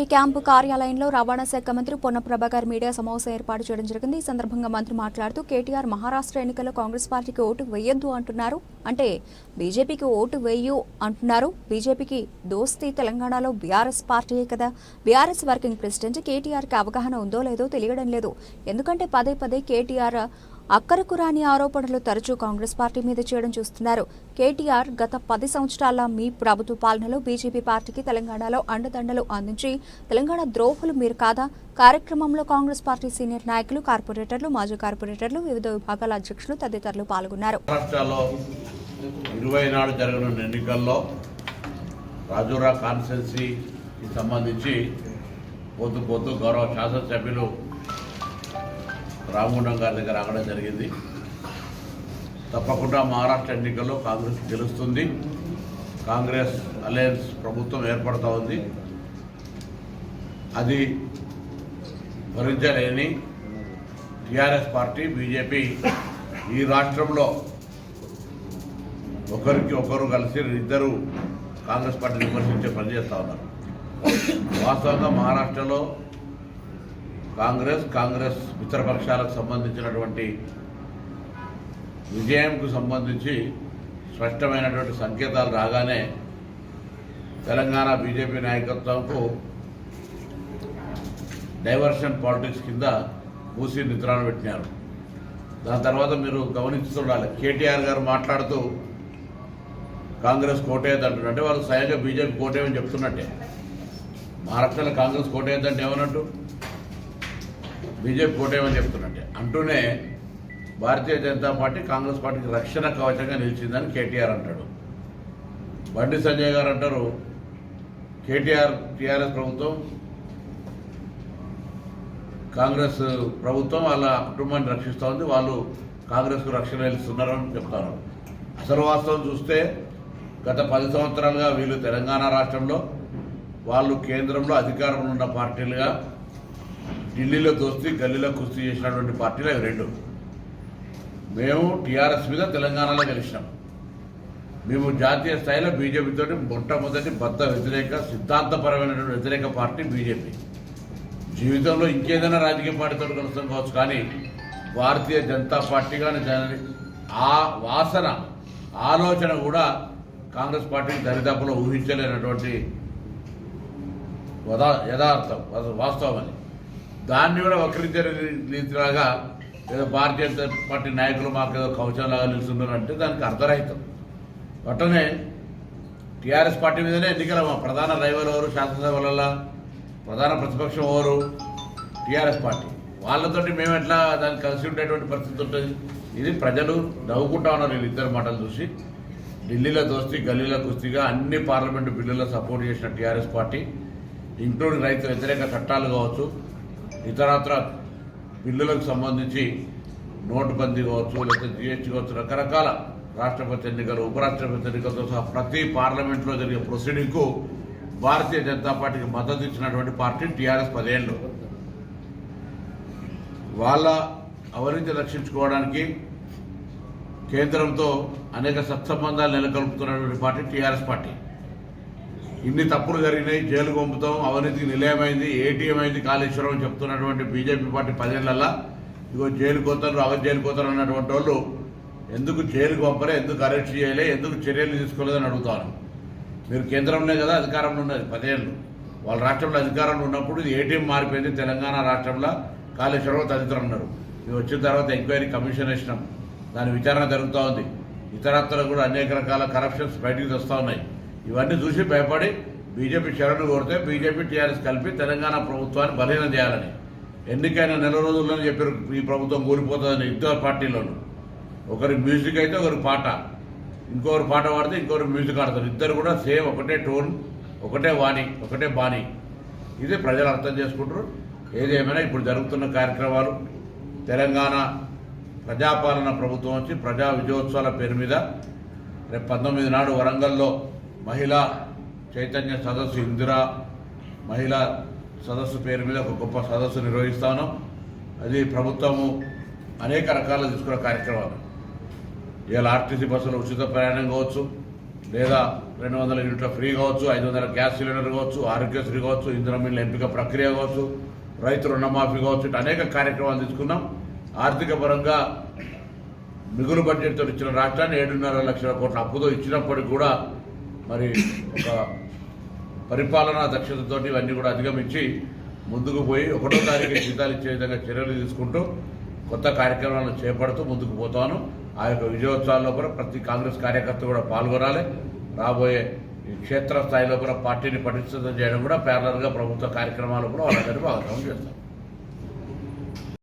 Party camp కార్యాలయంలో రవాణా శాఖ మంత్రి పొన్న ప్రభాకర్ మీడియా సమావేశం ఏర్పాటు చేయడం జరిగింది. ఈ సందర్భంగా మంత్రి మాట్లాడుతూ కేటీఆర్ మహారాష్ట్ర ఎన్నికల్లో కాంగ్రెస్ పార్టీకి ఓటు వేయొద్దు అంటున్నారు. అంటే బీజేపీకి ఓటు వేయు అంటున్నారు. బీజేపీకి దోస్తీ తెలంగాణలో బీఆర్ఎస్ పార్టీయే కదా. బీఆర్ఎస్ వర్కింగ్ ప్రెసిడెంట్ కేటీఆర్కి అవగాహన ఉందో లేదో తెలియడం లేదు. ఎందుకంటే పదే పదే కేటీఆర్ అక్కరకు రాని ఆరోపణలు తరచూ కాంగ్రెస్ పార్టీ మీద చేయడం చూస్తున్నారు. కేటీఆర్ గత పది సంవత్సరాల మీ ప్రభుత్వ పాలనలో బీజేపీ పార్టీకి తెలంగాణలో అండదండలు అందించి తెలంగాణ ద్రోహులు మీరు కాదా? కార్యక్రమంలో కాంగ్రెస్ పార్టీ సీనియర్ నాయకులు కార్పొరేటర్లు మాజీ కార్పొరేటర్లు వివిధ విభాగాల అధ్యక్షులు తదితరులు పాల్గొన్నారు. ఇరవై నాడు జరగనున్న ఎన్నికల్లో రాజురా సంబంధించి పొద్దు పొద్దు గౌరవ శాసనసభ్యులు రామగుండం గారి దగ్గర రావడం జరిగింది. తప్పకుండా మహారాష్ట్ర ఎన్నికల్లో కాంగ్రెస్ గెలుస్తుంది. కాంగ్రెస్ అలయన్స్ ప్రభుత్వం ఏర్పడుతూ ఉంది. అది భరించలేని టీఆర్ఎస్ పార్టీ బీజేపీ ఈ రాష్ట్రంలో ఒకరికి ఒకరు కలిసి ఇద్దరు కాంగ్రెస్ పార్టీని విమర్శించే పనిచేస్తూ ఉన్నారు. వాస్తవంగా మహారాష్ట్రలో కాంగ్రెస్ కాంగ్రెస్ మిత్రపక్షాలకు సంబంధించినటువంటి విజయంకు సంబంధించి స్పష్టమైనటువంటి సంకేతాలు రాగానే తెలంగాణ బీజేపీ నాయకత్వంకు డైవర్షన్ పాలిటిక్స్ కింద మూసి నిద్రాను పెట్టినారు. దాని తర్వాత మీరు గమనించుతుండాలి కేటీఆర్ గారు మాట్లాడుతూ కాంగ్రెస్ కోటేయద్దు అంటున్నారు అంటే వాళ్ళు స్వయంగా బీజేపీ కోటేయమని చెప్తున్నట్టే. మహారాష్ట్రలో కాంగ్రెస్ కోటేయద్దంటే ఏమన్నట్టు? బీజేపీ కోటేమని చెప్తున్నట్టే. అంటూనే భారతీయ జనతా పార్టీ కాంగ్రెస్ పార్టీకి రక్షణ కవచంగా నిలిచిందని కేటీఆర్ అంటాడు. బండి సంజయ్ గారు అంటారు కేటీఆర్ టీఆర్ఎస్ ప్రభుత్వం కాంగ్రెస్ ప్రభుత్వం వాళ్ళ కుటుంబాన్ని రక్షిస్తూ ఉంది వాళ్ళు కాంగ్రెస్కు రక్షణ నిలుస్తున్నారు అని చెప్తారు. అసలు వాస్తవం చూస్తే గత పది సంవత్సరాలుగా వీళ్ళు తెలంగాణ రాష్ట్రంలో వాళ్ళు కేంద్రంలో అధికారంలో ఉన్న పార్టీలుగా ఢిల్లీలో దోస్తీ గల్లీలో కుస్తీ చేసినటువంటి పార్టీలు అవి రెండు. మేము టీఆర్ఎస్ మీద తెలంగాణలో గెలిచినాం. మేము జాతీయ స్థాయిలో బీజేపీతో మొట్టమొదటి బద్ద వ్యతిరేక సిద్ధాంతపరమైనటువంటి వ్యతిరేక పార్టీ బీజేపీ. జీవితంలో ఇంకేదైనా రాజకీయ పార్టీతో కలుస్తాం కావచ్చు కానీ భారతీయ జనతా పార్టీ కానీ దాని ఆ వాసన ఆలోచన కూడా కాంగ్రెస్ పార్టీకి దరిదాపులో ఊహించలేనటువంటి యథార్థం వాస్తవం అని దాన్ని కూడా వక్రించే రీతిలాగా ఏదో భారతీయ జనతా పార్టీ నాయకులు మాకు ఏదో కవచంలాగా నిలుస్తున్నారు అంటే దానికి అర్ధరహితం అట్లనే టీఆర్ఎస్ పార్టీ మీదనే ఎన్నికల మా ప్రధాన రైవల్ ఎవరు శాసనసభలలో ప్రధాన ప్రతిపక్షం ఎవరు? TRS party. వాళ్ళతోటి మేము ఎట్లా దానికి కలిసి ఉండేటువంటి పరిస్థితి ఉంటుంది? ఇది ప్రజలు నవ్వుకుంటా ఉన్నారు వీళ్ళు ఇద్దరు మాటలు చూసి. ఢిల్లీలో దోస్తీ గల్లీలో కుస్తీగా అన్ని పార్లమెంటు బిల్లుల్లో సపోర్ట్ చేసిన టీఆర్ఎస్ పార్టీ ఇంక్లూడింగ్ రైతు వ్యతిరేక చట్టాలు కావచ్చు ఇతరత్ర బిల్లులకు సంబంధించి నోటుబందీ కావచ్చు లేకపోతే జిఎస్టీ కావచ్చు రకరకాల రాష్ట్రపతి ఎన్నికలు ఉపరాష్ట్రపతి ఎన్నికలతో సహా ప్రతి పార్లమెంట్లో జరిగే ప్రొసీడింగ్కు భారతీయ జనతా పార్టీకి మద్దతు ఇచ్చినటువంటి పార్టీ టీఆర్ఎస్ పదేళ్ళు. వాళ్ళ అవినీతి రక్షించుకోవడానికి కేంద్రంతో అనేక సత్సంబంధాలు నెలకొల్పుతున్నటువంటి పార్టీ టీఆర్ఎస్ పార్టీ. ఇన్ని తప్పులు జరిగినాయి జైలు పంపుతాం అవినీతికి నిలయమైంది ఏటీఎం అయింది కాళేశ్వరం అని చెప్తున్నటువంటి బీజేపీ పార్టీ పదేళ్ళల్లా ఇగో జైలు పోతారు అవధి జైలు పోతారు అన్నటువంటి వాళ్ళు ఎందుకు జైలుకు పంపలే ఎందుకు అరెస్ట్ చేయలే ఎందుకు చర్యలు తీసుకోలేదని అడుగుతాను మీరు కేంద్రంలో కదా అధికారంలో ఉన్నది పదేళ్ళు. వాళ్ళ రాష్ట్రంలో అధికారంలో ఉన్నప్పుడు ఇది ఏటీఎం మారిపోయింది తెలంగాణ రాష్ట్రంలో కాళేశ్వరం తదితరులు ఉన్నారు. ఇది వచ్చిన తర్వాత ఎంక్వైరీ కమిషన్ వేసినాం. దాని విచారణ జరుగుతూ ఉంది. ఇతరత్ర కూడా అనేక రకాల కరప్షన్స్ బయటికి వస్తూ ఉన్నాయి. ఇవన్నీ చూసి భయపడి బీజేపీ శరణు కోరితే బీజేపీ టీఆర్ఎస్ కలిపి తెలంగాణ ప్రభుత్వాన్ని బలహీనం చేయాలని. ఎన్నికైన నెల రోజుల్లోనే చెప్పారు ఈ ప్రభుత్వం కూలిపోతుందని ఇద్దరు పార్టీలోనూ ఒకరి మ్యూజిక్ అయితే ఒకరి పాట. ఇంకొకరు పాట పాడితే ఇంకొకరు మ్యూజిక్ ఆడతారు. ఇద్దరు కూడా సేమ్ ఒకటే టోన్ ఒకటే వాణి ఒకటే బాణి. ఇది ప్రజలు అర్థం చేసుకుంటారు. ఏదేమైనా ఇప్పుడు జరుగుతున్న కార్యక్రమాలు తెలంగాణ ప్రజాపాలన ప్రభుత్వం వచ్చి ప్రజా విజయోత్సవాల పేరు మీద రేపు పంతొమ్మిది నాడు వరంగల్లో మహిళా చైతన్య సదస్సు ఇందిరా మహిళా సదస్సు పేరు మీద ఒక గొప్ప సదస్సు నిర్వహిస్తాను. అది ప్రభుత్వము అనేక రకాల తీసుకున్న కార్యక్రమాలు. ఇవాళ ఆర్టీసీ బస్సులు ఉచిత ప్రయాణం కావచ్చు లేదా రెండు వందల యూనిట్ల ఫ్రీ కావచ్చు ఐదు వందల గ్యాస్ సిలిండర్ కావచ్చు ఆరోగ్యశ్రీ కావచ్చు ఇంధనం మిల్లు ఎంపిక ప్రక్రియ కావచ్చు రైతు రుణమాఫీ కావచ్చు ఇటు అనేక కార్యక్రమాలు తీసుకున్నాం. ఆర్థిక పరంగా మిగులు బడ్జెట్తో ఇచ్చిన రాష్ట్రాన్ని ఏడున్నర లక్షల కోట్ల అప్పుతో ఇచ్చినప్పటికీ కూడా మరి ఒక పరిపాలనా దక్షతతో ఇవన్నీ కూడా అధిగమించి ముందుకు పోయి ఒకటో తారీఖు జీతాలు ఇచ్చే విధంగా చర్యలు తీసుకుంటూ కొత్త కార్యక్రమాలను చేపడుతూ ముందుకు పోతాను. ఆ యొక్క విజయోత్సవాల్లో కూడా ప్రతి కాంగ్రెస్ కార్యకర్త కూడా పాల్గొనాలి. రాబోయే ఈ క్షేత్రస్థాయిలో కూడా పార్టీని పటిష్టం చేయడం కూడా ప్యారలర్గా ప్రభుత్వ కార్యక్రమాలు కూడా వాళ్ళందరినీ భాగస్వామ్యం చేస్తాం.